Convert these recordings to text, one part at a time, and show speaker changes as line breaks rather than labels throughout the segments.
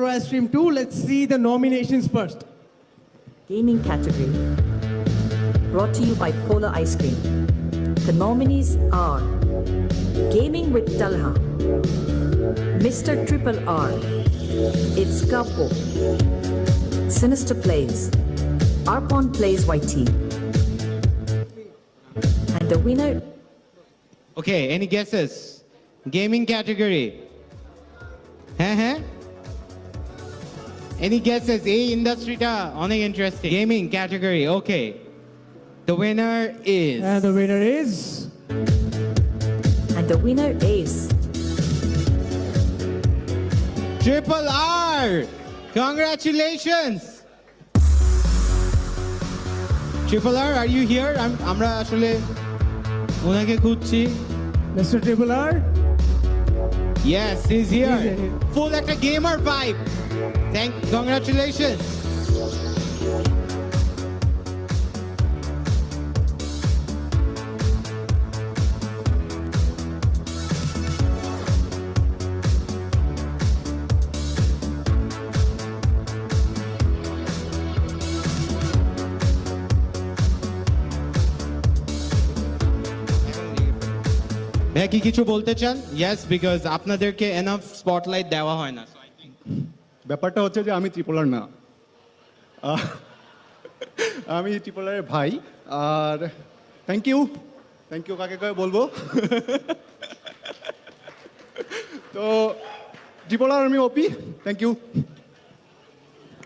ice cream 2. Let's see the nominations first.
Gaming category. Brought to you by Polar Ice Cream. The nominees are Gaming with Talha, Mr. Triple R, It's Kapo, Sinister Plays, Arpon Plays YT. And the winner.
Okay, any guesses? Gaming category. Huh? Any guesses? এই ইন্ডাস্ট্রিটা অনেক interesting gaming category okay the winner is
And the winner is.
and the winner is
triple R congratulations triple R are you here আমরা আসলে ওনাকে খুঁজছি
Mr. Triple R.
Yes, he's here. Full like a gamer vibe. Thank congratulations. ভাইয়া কি কিছু বলতে চান? Yes because আপনাদেরকে এনাফ স্পটলাইট দেওয়া হয় না।
ব্যাপারটা হচ্ছে যে আমি ত্রিপোলার না। আমি ত্রিপোলারের ভাই আর থ্যাংক ইউ থ্যাংক ইউ কাকে কাকে বলব? তো ত্রিপোলার আমি ওপি থ্যাংক ইউ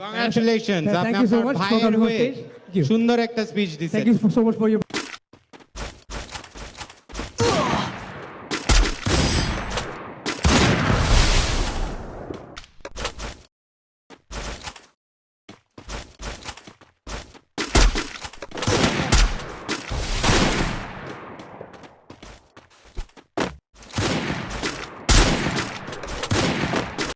কংগ্রাচুলেশনস আপনার ভাইয়ের হয়ে
stage. Thank you.
সুন্দর একটা স্পিচ দিছেন।
Thank you so much for your